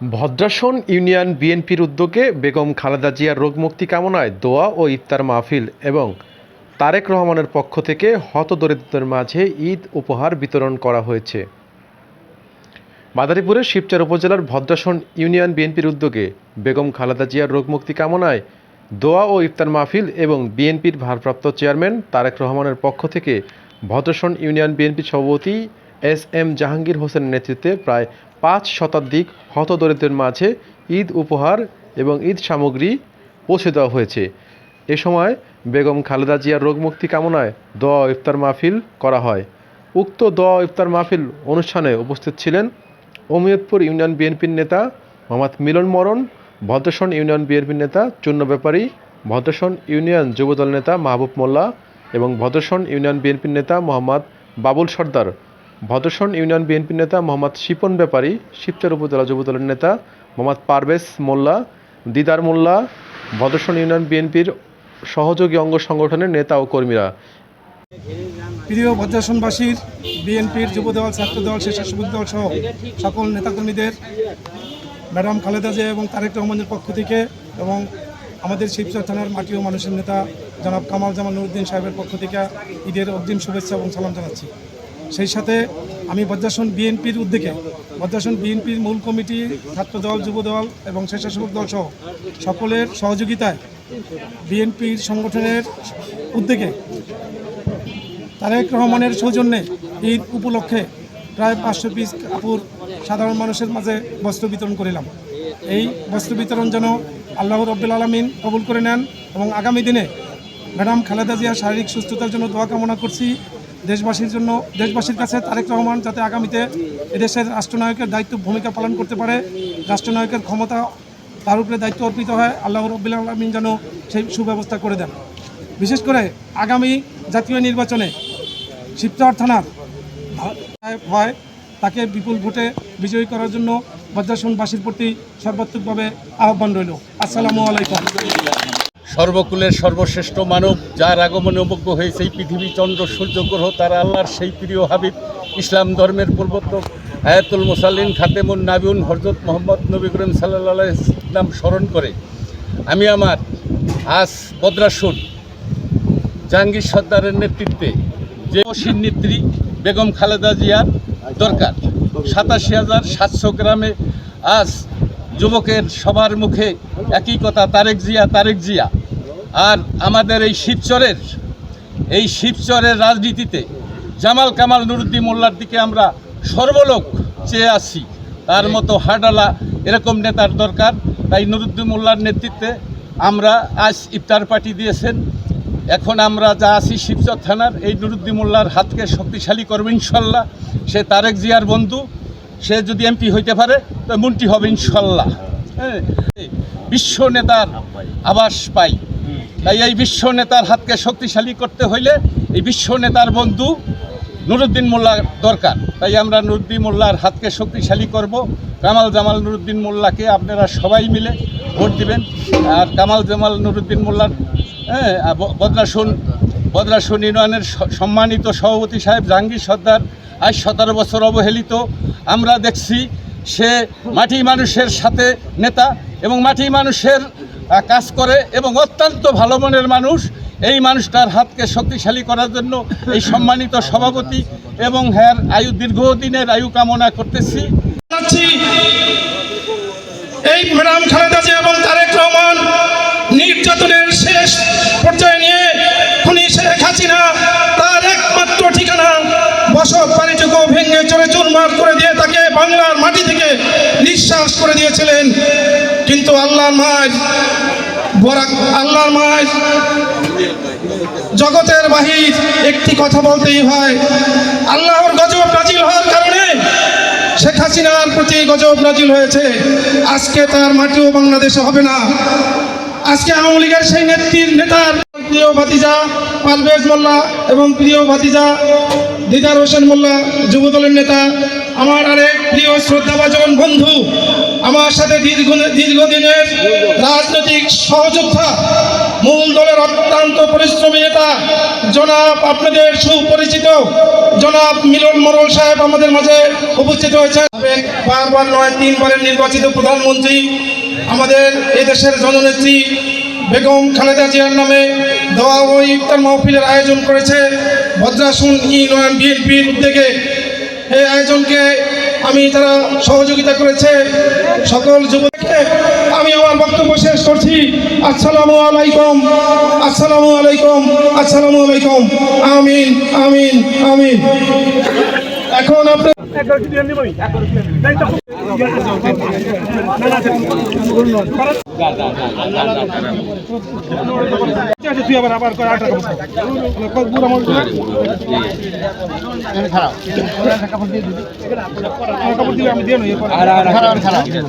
Bhadrasana union বিএনপির উদ্যোগে বেগম খালেদা জিয়ার রোগমুক্তি কামনায় দোয়া ও ইফতার মাহফিল এবং তারেক রহমানের পক্ষ থেকে হতদরিদ্রদের মাঝে ঈদ উপহার বিতরণ করা হয়েছে। মাদারীপুরের শিবচর উপজেলার ভদ্রাসন ইউনিয়ন বিএনপির উদ্যোগে বেগম খালেদা জিয়ার রোগমুক্তি কামনায় দোয়া ও ইফতার মাহফিল এবং বিএনপির ভারপ্রাপ্ত চেয়ারম্যান তারেক রহমানের পক্ষ থেকে ভদ্রাসন ইউনিয়ন বিএনপির সভাপতি এস এম জাহাঙ্গীর হোসেনের নেতৃত্বে প্রায় পাঁচ শতাধিক হতদরিদ্রের মাঝে ঈদ উপহার এবং ঈদ সামগ্রী পৌঁছে দেওয়া হয়েছে। এ সময় বেগম খালেদা জিয়ার রোগমুক্তি কামনায় ও ইফতার মাহফিল করা হয়। উক্ত ও ইফতার মাহফিল অনুষ্ঠানে উপস্থিত ছিলেন অমিয়তপুর ইউনিয়ন বিএনপির নেতা মোহাম্মদ মিলন মরণ, ভদ্রসন ইউনিয়ন বিএনপির নেতা চূন্য ব্যাপারী, ভদ্রসন ইউনিয়ন যুবদল নেতা মাহবুব মোল্লা এবং ভদ্রসন ইউনিয়ন বিএনপির নেতা মোহাম্মদ বাবুল সর্দার। ভদ্রসন ইউনিয়ন বিএনপির নেতা মোহাম্মদ শিপন ব্যাপারী, শিবচর উপজেলা যুবদলের নেতা মোহাম্মদ পারভেজ মোল্লা, দিদার মোল্লা, ভদ্রসন ইউনিয়ন বিএনপির সহযোগী অঙ্গ সংগঠনের নেতা ও কর্মীরা। প্রিয় ভদ্রাসনবাসীর, বিএনপির যুবদল, ছাত্রদল, স্বেচ্ছাসেবক দল সহ সকল নেতাকর্মীদের, ম্যাডাম খালেদা জিয়া এবং তারেক রহমানের পক্ষ থেকে এবং আমাদের শিবচর থানার মাটি ও মানুষের নেতা জনাব কামাল জামাল নুরুদ্দিন সাহেবের পক্ষ থেকে ঈদের অগ্রিম শুভেচ্ছা এবং সালাম জানাচ্ছি। সেই সাথে আমি বজ্রাসন বিএনপির উদ্যোগে, বজ্রাসন বিএনপির মূল কমিটি ছাত্রদল যুবদল এবং স্বেচ্ছাসেবক দল সহ সকলের সহযোগিতায় বিএনপির সংগঠনের উদ্যোগে তারেক রহমানের সৌজন্যে ঈদ উপলক্ষে প্রায় পাঁচশো পিস কাপড় সাধারণ মানুষের মাঝে বস্ত্র বিতরণ করিলাম। এই বস্ত্র বিতরণ যেন আল্লাহ রব্বুল আলমিন কবুল করে নেন এবং আগামী দিনে ম্যাডাম খালেদা জিয়ার শারীরিক সুস্থতার জন্য দোয়া কামনা করছি। দেশবাসীর জন্য, দেশবাসীর কাছে তারেক রহমান যাতে আগামীতে এদেশের রাষ্ট্রনায়কের দায়িত্ব, ভূমিকা পালন করতে পারে, রাষ্ট্রনায়কের ক্ষমতা তার উপরে দায়িত্ব অর্পিত হয়, আল্লাহ রব্বুল আলমিন যেন সেই সুব্যবস্থা করে দেন। বিশেষ করে আগামী জাতীয় নির্বাচনে শিবচর থানার হয়, তাকে বিপুল ভোটে বিজয়ী করার জন্য বজ্রাসনবাসীর প্রতি সর্বাত্মকভাবে আহ্বান রইল। আসসালামু আলাইকুম। সর্বকুলের সর্বশ্রেষ্ঠ মানব, যার আগমনে অবজ্ঞ হয়েছে এই পৃথিবী চন্দ্র, সূর্য, গ্রহ, তারা আল্লাহর সেই প্রিয় হাবিব, ইসলাম ধর্মের প্রবর্তক আয়াতুল মুসাল্লিন, খাতেমুন নাবিউন হরজত মোহাম্মদ নবী করিম সাল্লাহ ইসলাম স্মরণ করে, আমি আমার আজ বদ্রাসুর জাহাঙ্গীর সর্দারের নেতৃত্বে যে নেত্রী বেগম খালেদা জিয়ার দরকার, সাতাশি হাজার সাতশো গ্রামে আজ যুবকের সবার মুখে একই কথা, তারেক জিয়া তারেক জিয়া। আর আমাদের এই শিবচরের এই শিবচরের রাজনীতিতে জামাল কামাল নুরুদ্দিন মোল্লার দিকে আমরা সর্বলোক চেয়ে আছি। তার মতো হাডালা এরকম নেতার দরকার। তাই নুরুদ্দিন মোল্লার নেতৃত্বে আমরা আজ ইফতার পার্টি দিয়েছেন। এখন আমরা যা আছি শিবচর থানার, এই নুরুদ্দিন মোল্লার হাতকে শক্তিশালী করব ইনশাল্লাহ। সে তারেক জিয়ার বন্ধু, সে যদি এমপি হইতে পারে, তো মন্ত্রী হবে ইনশাল্লাহ। হ্যাঁ বিশ্ব নেতার আবাস পাই। তাই এই বিশ্ব নেতার হাতকে শক্তিশালী করতে হইলে এই বিশ্ব নেতার বন্ধু নুরুদ্দিন মোল্লার দরকার। তাই আমরা নুরুদ্দিন মোল্লার হাতকে শক্তিশালী করব। কামাল জামাল নুরুদ্দিন মোল্লাকে আপনারা সবাই মিলে ভোট দিবেন। আর কামাল জামাল নুরুদ্দিন মোল্লার হ্যাঁ বদ্রাসন বদ্রাসন ইউনিয়নের সম্মানিত সভাপতি সাহেব জাহাঙ্গীর সর্দার আজ সতেরো বছর অবহেলিত। আমরা দেখছি সে মাটি মানুষের সাথে নেতা এবং মাটি মানুষের কাজ করে এবং অত্যন্ত ভালো মনের মানুষ। এই মানুষটার হাতকে শক্তিশালী করার জন্য এই সম্মানিত সভাপতি এবং হ্যার আয়ু দীর্ঘদিনের আয়ু কামনা করতেছি। এই ম্যাডাম খালেদা এবং তারেক রহমান নির্যাতনের শেষ বাংলার মাটি থেকে নিঃশ্বাস করে দিয়েছিলেন। কিন্তু আল্লাহর মায় বরাক, আল্লাহর মায় জগতের বাহির একটি কথা বলতেই হয়, আল্লাহর গজব নাজিল হওয়ার কারণে শেখ হাসিনার প্রতি গজব নাজিল হয়েছে। আজকে তার মাটিও বাংলাদেশে হবে না। আজকে আওয়ামী লীগের সেই নেত্রীর নেতার প্রিয় ভাতিজা পারভেজ মোল্লা এবং প্রিয় ভাতিজা দিদার হোসেন মোল্লা, যুবদলের নেতা, আমার আরেক প্রিয় শ্রদ্ধাভাজন বন্ধু, আমার সাথে দীর্ঘ দীর্ঘদিনের রাজনৈতিক সহযোদ্ধা, মূল দলের অত্যন্ত পরিশ্রমী নেতা, জনাব আপনাদের সুপরিচিত জনাব মিলন মোরল সাহেব আমাদের মাঝে উপস্থিত হয়েছে বারবার নয়, তিনবারের নির্বাচিত প্রধানমন্ত্রী, আমাদের এদেশের জননেত্রী বেগম খালেদা জিয়ার নামে দোয়া ও ইফতার মাহফিলের আয়োজন করেছে ভদ্রাসন ইউনিয়ন বিএনপির উদ্যোগে। এই আয়োজনকে আমি তারা সহযোগিতা করেছে। সকল যুবককে আমি আমার বক্তব্য শেষ করছি। আসসালামু আলাইকুম আসসালামু আলাইকুম আসসালামু আলাইকুম। আমিন আমিন আমিন। এখন আপনি তুই আবার আবার করে আট কাপড় দিলে আমি দিয়ে নই কেন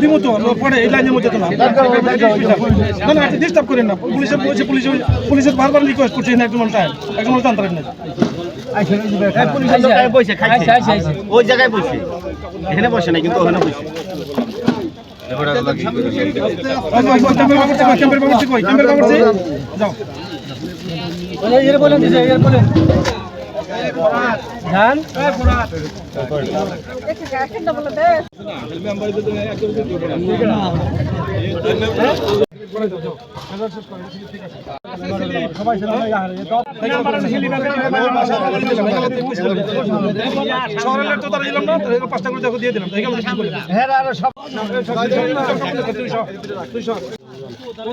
দিমু তো পরে এই লাইনের মধ্যে তো না না না ডিস্টার্ব করেন না। পুলিশের পুলিশের বারবার রিকোয়েস্ট না একজন টাইম একজন জানতে না বসে খাইছে ওই জায়গায় বসে। এখানে বসে নাই কিন্তু ওখানে বসে। ক্যাম্পের শহরের তো তারা দিলাম না পাঁচটা করে দিয়ে দিলাম। করে দিলাম। দুইশো, দুইশো। তুমি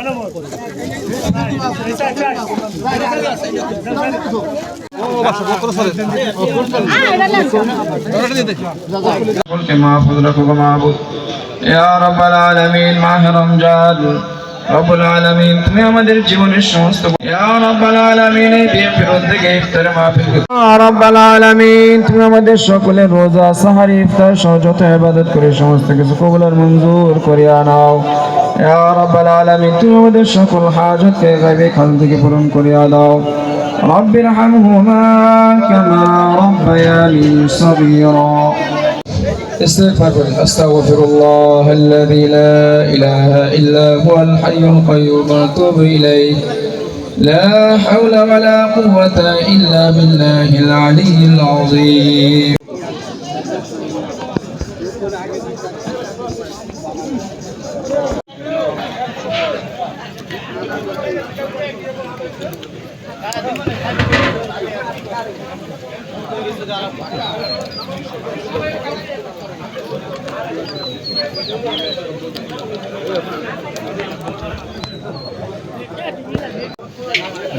আছি না? এই যে তার এলাকার জন্য ভাই। রব্বুল আলামিন, তুমি আমাদের জীবনের সমস্ত ইয়া রব্বুল আলামিন, এই বিয়ে ফেরত থেকে ইফতার মাহফিল রব্বুল আলামিন, তুমি আমাদের সকলের রোজা, সাহারি, ইফতার সহ যত ইবাদত করে সমস্ত কিছু কবুল আর মঞ্জুর করিয়া নাও। ইয়া রব্বুল আলামিন, তুমি আমাদের সকল হাজতকে গায়বে খান থেকে পূরণ করিয়া দাও। রব্বিরহামহুমা কামা রব্বায়ানি সগীরা। استغفر أستغفر الله الذي لا إله إلا هو الحي القيوم. وأتوب إليه. لا حول ولا قوة إلا بالله العلي العظيم.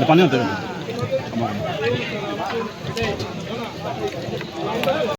पानी होते